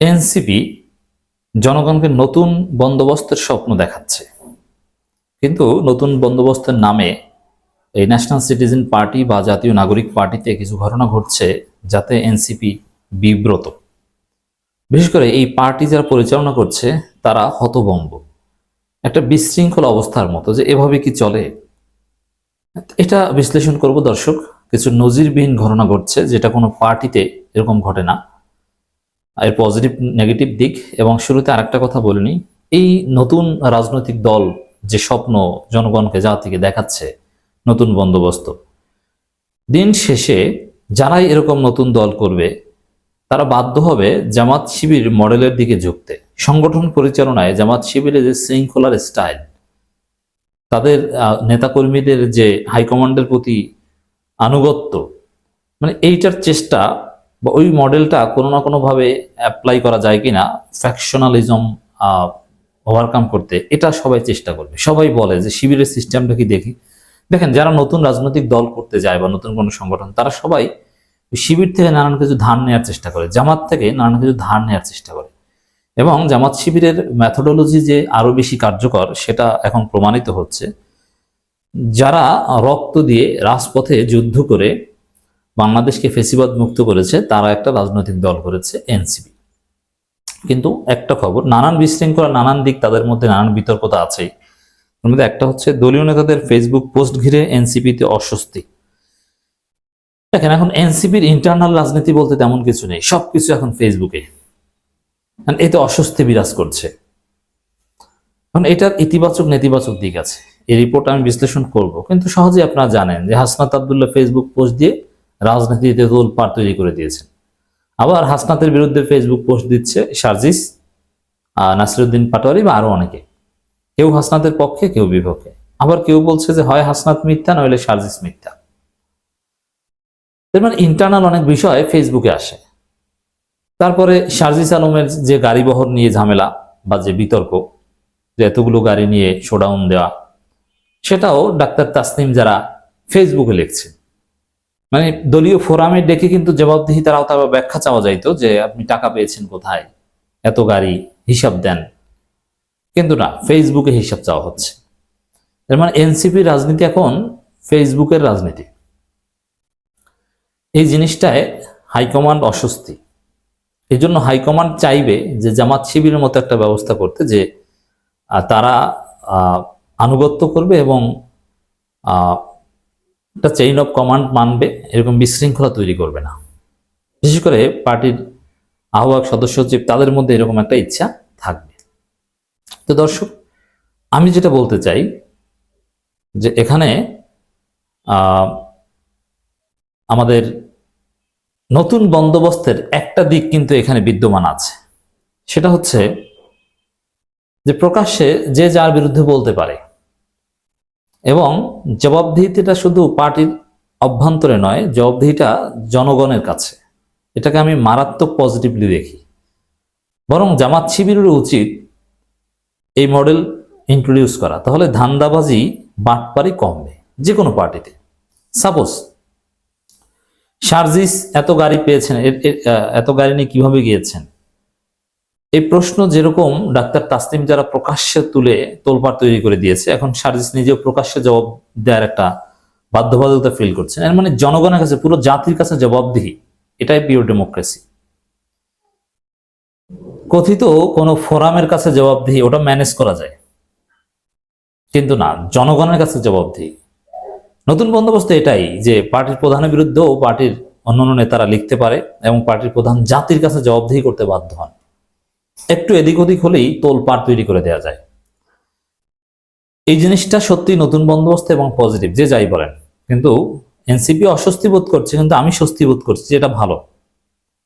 NCP জনগণকে নতুন বন্দোবস্তের স্বপ্ন দেখাচ্ছে। কিন্তু নতুন বন্দোবস্তের নামে এই ন্যাশনাল সিটিজেন পার্টি বা জাতীয় নাগরিক পার্টিতে কিছু ঘটনা ঘটছে যাতে এনসিপি বিব্রত। বিশেষ করে এই পার্টি যারা পরিচালনা করছে, তারা হতভম্ব। একটা বিশৃঙ্খল অবস্থার মতো যে এভাবে কি চলে? এটা বিশ্লেষণ করব দর্শক, কিছু নজিরবিহীন ঘটনা ঘটছে যেটা কোনো পার্টিতে এরকম ঘটে না। এর পজিটিভ নেগেটিভ দিক এবং শুরুতে আরেকটা কথা বলিনি এই নতুন রাজনৈতিক দল যে স্বপ্ন জনগণকে জাতিকে দেখাচ্ছে, নতুন বন্দোবস্ত, দিন শেষে যারাই এরকম নতুন দল করবে, তারা বাধ্য হবে জামাত শিবির মডেলের দিকে ঝুঁকতে। সংগঠন পরিচালনায় জামাত শিবিরের যে শৃঙ্খলার স্টাইল তাদের নেতাকর্মীদের যে হাইকমান্ডের প্রতি আনুগত্য মানে এইটার চেষ্টা বা ওই মডেলটা কোনো না কোনোভাবে অ্যাপ্লাই করা যায় কিনা ফ্যাকশনালিজম ওভারকাম করতে, এটা সবাই চেষ্টা করবে। সবাই বলে যে শিবিরের সিস্টেমটা কি দেখি? দেখেন, যারা নতুন রাজনৈতিক দল করতে যায় বা নতুন কোনো সংগঠন, তারা সবাই শিবির থেকে নানান কিছু ধান নেওয়ার চেষ্টা করে, জামাত থেকে নানান কিছু ধান নেওয়ার চেষ্টা করে। এবং জামাত শিবিরের ম্যাথোডোলজি যে আরও বেশি কার্যকর, সেটা এখন প্রমাণিত হচ্ছে। যারা রক্ত দিয়ে রাজপথে যুদ্ধ করে বাংলাদেশকে ফেসিবাদ মুক্ত করেছে, তারা একটা রাজনৈতিক দল করেছে, এনসিপি। কিন্তু একটা খবর, নানান বিশৃঙ্খলা, নানান দিক তাদের মধ্যে নানান বিতর্কতা আছেই। মধ্যে একটা হচ্ছে দলীয় নেতাদের ফেসবুক পোস্ট ঘিরে এনসিপিতে অস্বস্তি। দেখেন, এখন এনসিপির ইন্টারনাল রাজনীতি বলতে তেমন কিছু নেই, সবকিছু এখন ফেসবুকে এতে অস্বস্তি বিরাজ করছে। এখন এটার ইতিবাচক, নেতিবাচক দিক আছে। এই রিপোর্ট আমি বিশ্লেষণ করব। কিন্তু সহজে আপনারা জানেন যে হাসনাত আবদুল্লাহ ফেসবুক পোস্ট দিয়ে রাজনীতিতে তোলপাড় তৈরি করে দিয়েছেন। আবার হাসনাতের বিরুদ্ধে ফেসবুক পোস্ট দিচ্ছে সার্জিস নাসিরুদ্দিন পাটোয়ারি বা আরও অনেকে। কেউ হাসনাতের পক্ষে, কেউ বিপক্ষে। আবার কেউ বলছে যে, হয় হাসনাত মিথ্যা, নইলে সার্জিস মিথ্যা। মানে ইন্টারনাল অনেক বিষয় ফেসবুকে আসে। তারপরে শারজিস আলমের যে গাড়ি বহর নিয়ে ঝামেলা বা যে বিতর্ক, যে এতগুলো গাড়ি নিয়ে শোডাউন দেওয়া, সেটাও ডাক্তার তাসনিম যারা ফেসবুকে লিখছে মানে দলীয় ফোরামে ডেকে কিন্তু জবাবদিহিতার আওতায় বা ব্যাখ্যা চাওয়া যাইতো যে আপনি টাকা পেয়েছেন কোথায়, এত গাড়ি, হিসাব দেন। কিন্তু না, ফেসবুকে হিসাব চাওয়া হচ্ছে। এর মানে এনসিপির রাজনীতি এখন ফেসবুকের রাজনীতি। এই জিনিসটায় হাইকমান্ড অস্বস্তি। এই জন্য হাইকমান্ড চাইবে যে জামাত শিবিরের মতো একটা ব্যবস্থা করতে যে তারা আনুগত্য করবে এবং একটা চেইন অফ কমান্ড মানবে, এরকম বিশৃঙ্খলা তৈরি করবে না। বিশেষ করে পার্টির আহ্বায়ক সদস্য সচিব তাদের মধ্যে এরকম একটা ইচ্ছা থাকবে। তো দর্শক, আমি যেটা বলতে চাই যে এখানে আমাদের নতুন বন্দোবস্তের একটা দিক কিন্তু এখানে বিদ্যমান আছে। সেটা হচ্ছে যে প্রকাশ্যে যে যার বিরুদ্ধে বলতে পারে এবং জবাবদিহিতা শুধু পার্টির অভ্যন্তরে নয়, জবাবদিহিটা জনগণের কাছে। এটাকে আমি মারাত্মক পজিটিভলি দেখি। বরং জামাত শিবিরের উচিত এই মডেল ইন্ট্রোডিউস করা। তাহলে ধান্দাবাজি বাটপারি কমবে যে কোনো পার্টিতে। সাপোজ সার্জিস এত গাড়ি পেয়েছেন এত গাড়ি নিয়ে কীভাবে গিয়েছেন? এই প্রশ্ন যেরকম ডাক্তার তাসলিম যারা প্রকাশ্যে তুলে তোলপাড় তৈরি করে দিয়েছে, এখন সার্জিস নিজেও প্রকাশ্যে জবাব দেওয়ার একটা বাধ্যবাধকতা ফিল করছেন। এর মানে জনগণের কাছে, পুরো জাতির কাছে জবাবদিহি, এটাই পিওর ডেমোক্রেসি কথিত কোনো ফোরামের কাছে জবাবদিহি, ওটা ম্যানেজ করা যায়। কিন্তু না, জনগণের কাছে জবাবদিহি। নতুন বন্দোবস্ত এটাই যে পার্টির প্রধানের বিরুদ্ধেও পার্টির অন্যান্য নেতারা লিখতে পারে এবং পার্টির প্রধান জাতির কাছে জবাবদিহি করতে বাধ্য হন। একটু এদিক ওদিক হলেই তোল পার তৈরি করে দেওয়া যায়। এই জিনিসটা সত্যি নতুন বন্দোবস্ত এবং পজিটিভ যে যাই বলেন। কিন্তু এনসিপি অস্বস্তি বোধ করছে, কিন্তু আমি স্বস্তি বোধ করছি যেটা ভালো।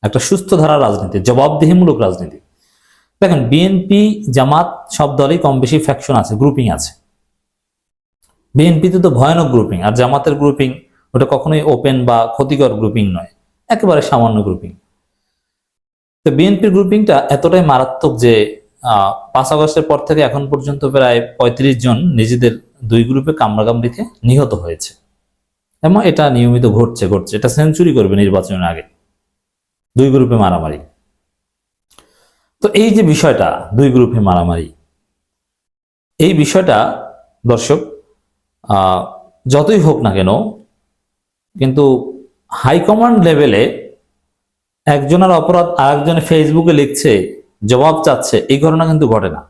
একটা সুস্থ ধারা রাজনীতি, জবাবদিহিমূলক রাজনীতি। দেখেন বিএনপি জামাত, সব দলই কম বেশি ফ্যাকশন আছে। গ্রুপিং আছে বিএনপিতে তো ভয়ানক গ্রুপিং আর জামাতের গ্রুপিং ওটা কখনোই ওপেন বা ক্ষতিকর গ্রুপিং নয়, একেবারে সামান্য গ্রুপিং তো বিএনপির গ্রুপিংটা এতটাই মারাত্মক যে পাঁচ আগস্টের পর থেকে এখন পর্যন্ত প্রায় পঁয়ত্রিশ জন নিজেদের দুই গ্রুপে কামড়াকামড়িতে নিহত হয়েছে। এবং এটা নিয়মিত ঘটছে ঘটছে। এটা সেঞ্চুরি করবে নির্বাচনের আগে। দুই গ্রুপে মারামারি। তো এই যে বিষয়টা, দুই গ্রুপে মারামারি। এই বিষয়টা, দর্শক যতই হোক না কেন, কিন্তু হাইকমান্ড লেভেলে একজনের অপরাধ আরেকজনে ফেসবুকে লিখছে, জবাব চাচ্ছে, এই ঘটনা কিন্তু ঘটে না।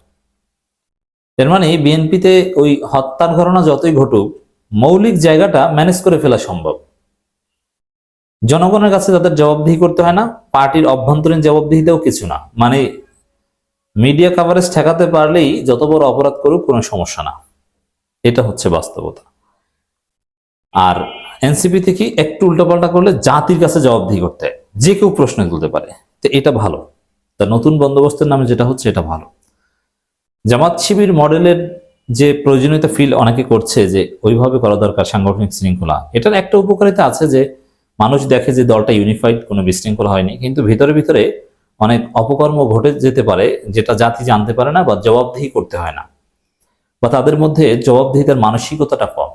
এর মানে বিএনপিতে ওই হত্যার ঘটনা যতই ঘটুক, মৌলিক জায়গাটা ম্যানেজ করে ফেলা সম্ভব। জনগণের কাছে তাদের জবাবদিহি করতে হয় না, পার্টির অভ্যন্তরীণ জবাবদিহিতেও কিছু না। মানে মিডিয়া কাভারেজ ঠেকাতে পারলেই যত বড় অপরাধ করুক, কোনো সমস্যা না। এটা হচ্ছে বাস্তবতা। আর এনসিপি থেকে একটু উল্টোপাল্টা করলে জাতির কাছে জবাবদিহি করতে হয়। যে কেউ প্রশ্ন তুলতে পারে, তো এটা ভালো। তা নতুন বন্দোবস্তের নামে যেটা হচ্ছে, এটা ভালো। জামাত শিবির মডেলের যে প্রয়োজনীয়তা ফিল অনেকে করছে যে, ওইভাবে করা দরকার, সাংগঠনিক শৃঙ্খলা। এটার একটা উপকারিতা আছে যে, মানুষ দেখে যে দলটা ইউনিফাইড কোনো বিশৃঙ্খলা হয়নি। কিন্তু ভিতরে ভিতরে অনেক অপকর্ম ঘটে যেতে পারে, যেটা জাতি জানতে পারে না বা জবাবদিহি করতে হয় না। বা তাদের মধ্যে জবাবদিহিতার মানসিকতাটা কম।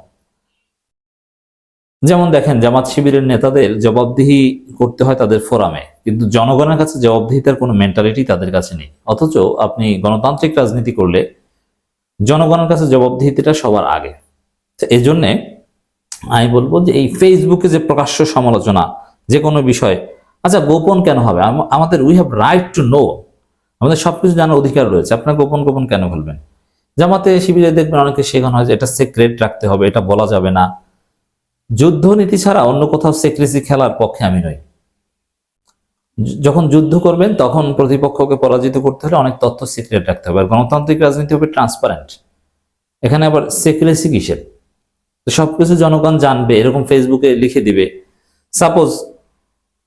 যেমন দেখেন, জামাত শিবিরের নেতাদের জবাবদিহি করতে হয় তাদের ফোরামে। কিন্তু জনগণের কাছে জবাবদিহিতার কোনো মেন্টালিটি তাদের কাছে নেই। অথচ আপনি গণতান্ত্রিক রাজনীতি করলে জনগণের কাছে জবাবদিহিতাটা সবার আগে। এই জন্যে আমি বলব যে এই ফেসবুকে যে প্রকাশ্য সমালোচনা যে কোনো বিষয় আচ্ছা গোপন কেন হবে? আমাদের we have right to know আমাদের সবকিছু জানার অধিকার রয়েছে। আপনার গোপন গোপন কেন বলবেন? জামাতে শিবিরে দেখবেন অনেকে শেখানো হয় যে এটা সিক্রেট রাখতে হবে, এটা বলা যাবে না। যুদ্ধ নীতি ছাড়া অন্য কোথাও সেক্রেসি খেলার পক্ষে আমি নই। যখন যুদ্ধ করবেন, তখন প্রতিপক্ষকে পরাজিত করতে হলে অনেক তথ্য সিক্রেট রাখতে হবে। আর গণতান্ত্রিক রাজনীতি হবে ট্রান্সপারেন্ট এখানে আবার সেক্রেসি কিসের? সবকিছু জনগণ জানবে, এরকম ফেসবুকে লিখে দিবে। সাপোজ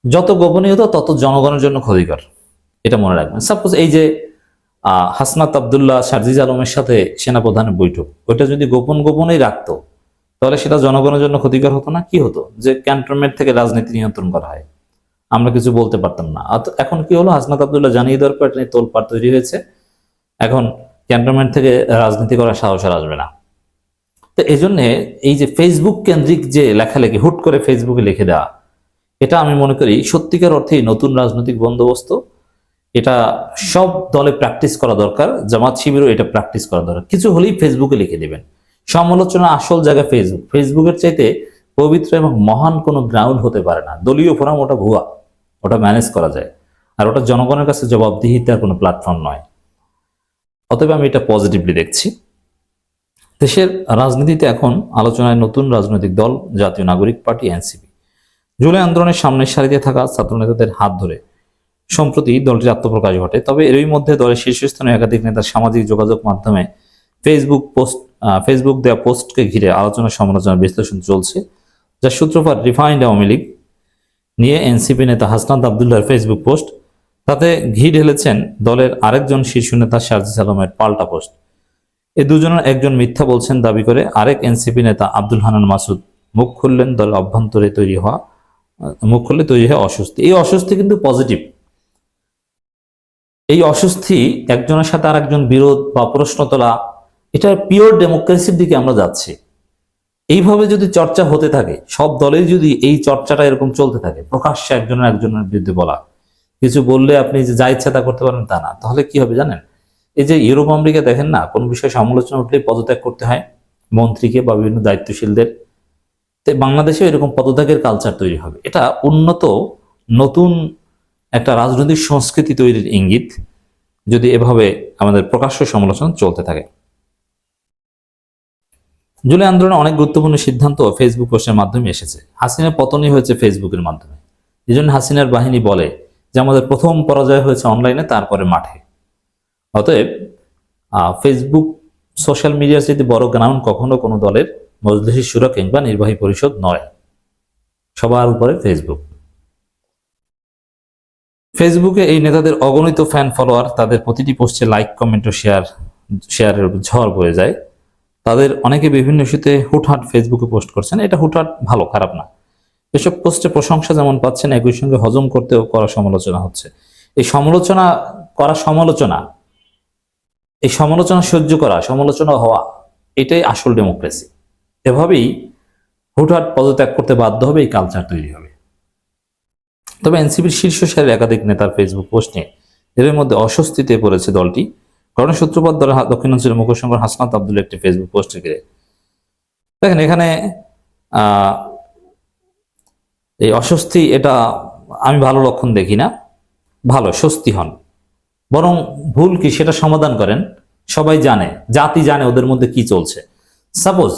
যত গোপনীয়তা, তত জনগণের জন্য ক্ষতিকর। এটা মনে রাখবেন। সাপোজ এই যে হাসনাত আবদুল্লাহ শারজিজ আলমের সাথে সেনাপ্রধানের বৈঠক, ওইটা যদি গোপন গোপনেই রাখতো, তাহলে সেটা জনগণের জন্য ক্ষতিকর হতো না? কি হতো? যে ক্যান্টনমেন্ট থেকে রাজনীতি নিয়ন্ত্রণ করা হয়। আমরা কিছু বলতে পারতাম না। এখন কি হলো? হাসনাত আবদুল্লাহ জানিয়ে দেওয়ার পর নিয়ে তোলপাড় তৈরি হয়েছে। এখন ক্যান্টনমেন্ট থেকে রাজনীতি করার সাহস আর আসবে না। তো এই জন্যে এই যে ফেসবুক কেন্দ্রিক যে লেখালেখি, হুট করে ফেসবুকে লিখে দেওয়া, এটা আমি মনে করি সত্যিকার অর্থেই নতুন রাজনৈতিক বন্দোবস্ত। এটা সব দলে প্র্যাকটিস করা দরকার, জামাত শিবিরও এটা প্র্যাকটিস করা দরকার। কিছু হলেই ফেসবুকে লিখে দেবেন। সমালোচনা আসল জায়গা ফেসবুক ফেসবুকের চাইতে পবিত্র এবং মহান কোনো গ্রাউন্ড হতে পারে না। দলীয় ফোরাম ওটা ভুয়া। ওটা ম্যানেজ করা যায়। আর ওটা জনগণের কাছে জবাবদিহিতার কোনো প্ল্যাটফর্ম নয়। অতএব আমি এটা পজিটিভলি দেখছি। দেশের রাজনীতিতে এখন আলোচনায় নতুন রাজনৈতিক দল, জাতীয় নাগরিক পার্টি, এনসিপি। জুলাই আন্দোলনের সামনের সারিতে থাকা ছাত্র নেতাদের হাত ধরে সম্প্রতি দলটির আত্মপ্রকাশ ঘটে। তবে এরই মধ্যে দলের শীর্ষস্থানীয় একাধিক নেতার সামাজিক যোগাযোগ মাধ্যমে ফেসবুক পোস্ট ফেসবুক দেওয়া পোস্টকে ঘিরে আলোচনা, সমালোচনা, বিশ্লেষণ চলছে, যার সূত্রপাত রিফাইন্ড আওয়ামী লীগ নিয়ে এনসিপি নেতা হাসনাত আবদুল্লাহর ফেসবুক পোস্ট। তাতে ঘি ঢেলেছেন দলের আরেকজন শীর্ষ নেতা শারজিস আলমের পাল্টা পোস্ট। এ দুজনের একজন মিথ্যা বলছেন দাবি করে আরেক এনসিপি নেতা আব্দুল হানান মাসুদ। মুখ খুললেন দলের অভ্যন্তরে তৈরি হওয়া মুখ খুললে তৈরি হয় অস্বস্তি। এই অস্বস্তি কিন্তু পজিটিভ এই অস্বস্তি একজনের সাথে আরেকজন বিরোধ বা প্রশ্ন তোলা এটা পিওর ডেমোক্রেসির দিকে আমরা যাচ্ছি। এইভাবে যদি চর্চা হতে থাকে, সব দলেই যদি এই চর্চাটা এরকম চলতে থাকে, প্রকাশ্যে একজনের একজনের বিরুদ্ধে বলা, কিছু বললে আপনি যে যা ইচ্ছা তা করতে পারেন তা না, তাহলে কি হবে জানেন? এই যে ইউরোপ, আমেরিকা দেখেন না, কোন বিষয়ে সমালোচনা উঠলে পদত্যাগ করতে হয় মন্ত্রীকে বা বিভিন্ন দায়িত্বশীলদের। তো বাংলাদেশেও এরকম পদত্যাগের কালচার তৈরি হবে। এটা উন্নত নতুন একটা রাজনৈতিক সংস্কৃতি তৈরির ইঙ্গিত যদি এভাবে আমাদের প্রকাশ্য সমালোচনা চলতে থাকে। জুলাই আন্দোলনে অনেক গুরুত্বপূর্ণ সিদ্ধান্ত ফেসবুক পোস্টের মাধ্যমে এসেছে। হাসিনার পতনই হয়েছে ফেসবুকের মাধ্যমে। এই জন্য হাসিনার বাহিনী বলে যে, আমাদের প্রথম পরাজয় হয়েছে অনলাইনে তারপরে মাঠে। অতএব ফেসবুক সোশ্যাল মিডিয়ার চাইতে বড় গ্রাউন্ড কখনো কোনো দলের মজলিসি সুরা কিংবা নির্বাহী পরিষদ নয়। সবার উপরে ফেসবুক ফেসবুকে এই নেতাদের অগণিত ফ্যান ফলোয়ার তাদের প্রতিটি পোস্টে লাইক কমেন্ট ও শেয়ার শেয়ারের ঝড় বয়ে যায়। তাদের অনেকে বিভিন্ন ইস্যুতে হুটহাট ফেসবুকে পোস্ট করছেন। এটা হুটহাট ভালো, খারাপ না। এসব পোস্টে প্রশংসা যেমন পাচ্ছেন, একই সঙ্গে হজম করতেও করা সমালোচনা হচ্ছে। এই সমালোচনা করা সমালোচনা, এই সমালোচনা সহ্য করা, সমালোচনা হওয়া, এটাই আসল ডেমোক্রেসি এভাবেই হুটহাট পদত্যাগ করতে বাধ্য হবে, এই কালচার তৈরি হবে। তবে এনসিপির শীর্ষ সারির একাধিক নেতার ফেসবুক পোস্ট এর মধ্যে অস্বস্তিতে পড়েছে দলটি। করোনা সূত্রপাত হা- দক্ষিণাঞ্চলের মুখসংঘর হাসনাত আব্দুল একটি ফেসবুক পোস্টে ঘিরে। দেখেন, এখানে এই অস্বস্তি, এটা আমি ভালো লক্ষণ দেখি না। ভালো, স্বস্তি হন। বরং ভুল কি সেটা সমাধান করেন। সবাই জানে, জাতি জানে ওদের মধ্যে কি চলছে। সাপোজ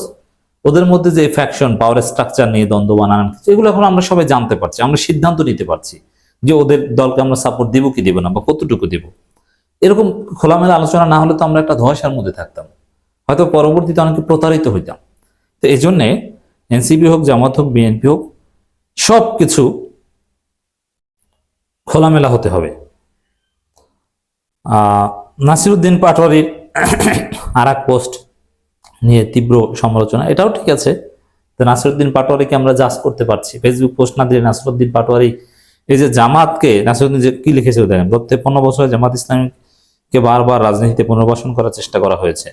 ওদের মধ্যে যে ফ্যাকশন পাওয়ার স্ট্রাকচার নিয়ে দ্বন্দ্ব বানান এগুলো এখন আমরা সবাই জানতে পারছি, আমরা সিদ্ধান্ত নিতে পারছি যে ওদের দলকে আমরা সাপোর্ট দিব কি দিব না, বা কতটুকু দিব। এরকম খোলামেলা আলোচনা না হলে তো আমরা একটা ধোঁয়াশার মধ্যে থাকতাম। হয়তো পরবর্তীতে অনেকে প্রতারিত হইতাম। তো এই জন্যে এনসিপি হোক, জামাত হোক, বিএনপি হোক সব কিছু খোলামেলা হতে হবে। নাসিরুদ্দিন পাটোয়ারির আর এক পোস্ট নিয়ে তীব্র সমালোচনা, এটাও ঠিক আছে। তো নাসিরুদ্দিন পাটোয়ারিকে আমরা জাজ করতে পারছি। ফেসবুক পোস্ট না দিয়ে নাসিরুদ্দিন পাটোয়ারি, এই যে জামাতকে, নাসিরুদ্দিন যে কি লিখেছিল দেখেন গত তেপ্পান্ন বছরে জামাত ইসলামীকে বারবার রাজনীতিতে পুনর্বাসন করার চেষ্টা করা হয়েছে।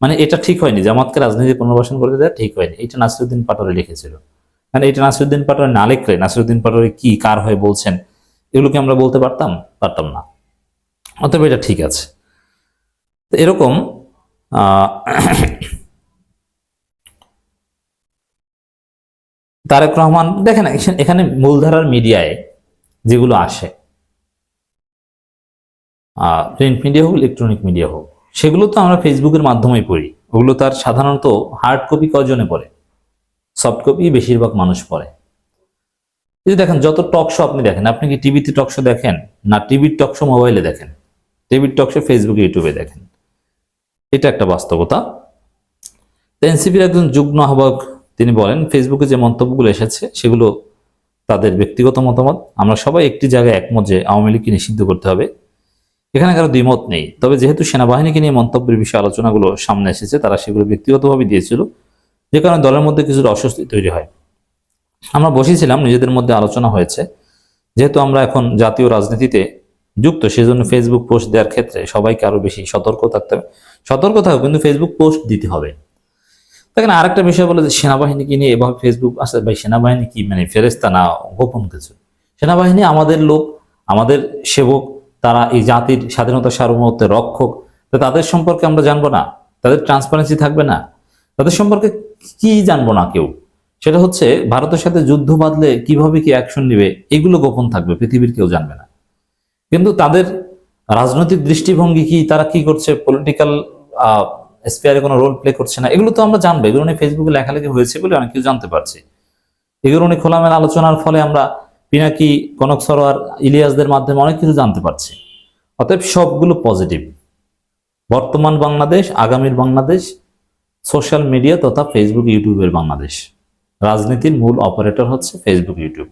মানে এটা ঠিক হয়নি, জামাতকে রাজনীতি পুনর্বাসন করতে দেওয়া ঠিক হয়নি। এটা নাসিরুদ্দিন পাটোয়ারি লিখেছিল। মানে এটা নাসিরুদ্দিন পাটোয়ারি না লিখলে নাসিরুদ্দিন পাটোয়ারি কি, কার হয়ে বলছেন এগুলোকে আমরা বলতে পারতাম? পারতাম না। অতএব এটা ঠিক আছে। এরকম তারেক রহমান, দেখেন এখানে মূলধারার মিডিয়ায় যেগুলো আসে প্রিন্ট মিডিয়া হোক ইলেকট্রনিক মিডিয়া হোক, সেগুলো তো আমরা ফেসবুকের মাধ্যমেই পড়ি। ওগুলো তার সাধারণত হার্ড কপি কজনে পড়ে? সফট কপি বেশিরভাগ মানুষ পড়ে। এই যে দেখেন, যত টক শো আপনি দেখেন, আপনি কি টিভিতে টক শো দেখেন? না টিভির টক শো মোবাইলে দেখেন? টিভির টক শো ফেসবুকে ইউটিউবে দেখেন। এটা একটা বাস্তবতা। এনসিপির একজন যুগ্ম আহ্বায়ক, তিনি বলেন ফেসবুকে যে মন্তব্যগুলো এসেছে, সেগুলো তাদের ব্যক্তিগত মতামত। আমরা সবাই একটি জায়গায় একমত যে আওয়ামী লীগকে নিষিদ্ধ করতে হবে। এখানে কারও দ্বিমত নেই। তবে যেহেতু সেনাবাহিনীকে নিয়ে মন্তব্যের বিষয়ে আলোচনাগুলো সামনে এসেছে, তারা সেগুলো ব্যক্তিগতভাবে দিয়েছিল, যে কারণে দলের মধ্যে কিছুটা অস্বস্তি তৈরি হয়। আমরা বসেছিলাম, নিজেদের মধ্যে আলোচনা হয়েছে। যেহেতু আমরা এখন জাতীয় রাজনীতিতে যুক্ত, সেজন্য ফেসবুক পোস্ট দেওয়ার ক্ষেত্রে সবাইকে আরও বেশি সতর্ক থাকতে হবে। সতর্ক থাকবে কিন্তু ফেসবুক পোস্ট দিতে হবে। দেখেন, আরেকটা বিষয় বলে যে সেনাবাহিনীকে নিয়ে এভাবে ফেসবুক আসলে ভাই, সেনাবাহিনী কি? মানে ফেরেস্তা না গোপন কিছু? সেনাবাহিনী আমাদের লোক, আমাদের সেবক তারা এই জাতির স্বাধীনতা সার্বভৌমত্বের রক্ষক, তো তাদের সম্পর্কে আমরা জানব না। তাদের ট্রান্সপারেন্সি থাকবে না। তাদের সম্পর্কে কি জানব না কেউ? সেটা হচ্ছে ভারতের সাথে যুদ্ধ বাঁধলে কীভাবে কি অ্যাকশন নেবে, এগুলো গোপন থাকবে, পৃথিবীর কেউ জানবে না। কিন্তু তাদের রাজনৈতিক দৃষ্টিভঙ্গি কি, তারা কি করছে পলিটিক্যাল স্পেয়ারে কোনো রোল প্লে করছে না, এগুলো তো আমরা জানব। এগুলো নিয়ে ফেসবুকে লেখালেখি হয়েছে বলে অনেক কিছু জানতে পারছি। এগুলো নিয়ে খোলামেলা আলোচনার ফলে আমরা পিনাকি, কনক সরোয়ার, ইলিয়াসদের মাধ্যমে অনেক কিছু জানতে পারছি। অতএব সবগুলো পজিটিভ বর্তমান বাংলাদেশ, আগামীর বাংলাদেশ সোশ্যাল মিডিয়া তথা ফেসবুক ইউটিউবের বাংলাদেশ। রাজনীতির মূল অপারেটর হচ্ছে ফেসবুক ইউটিউব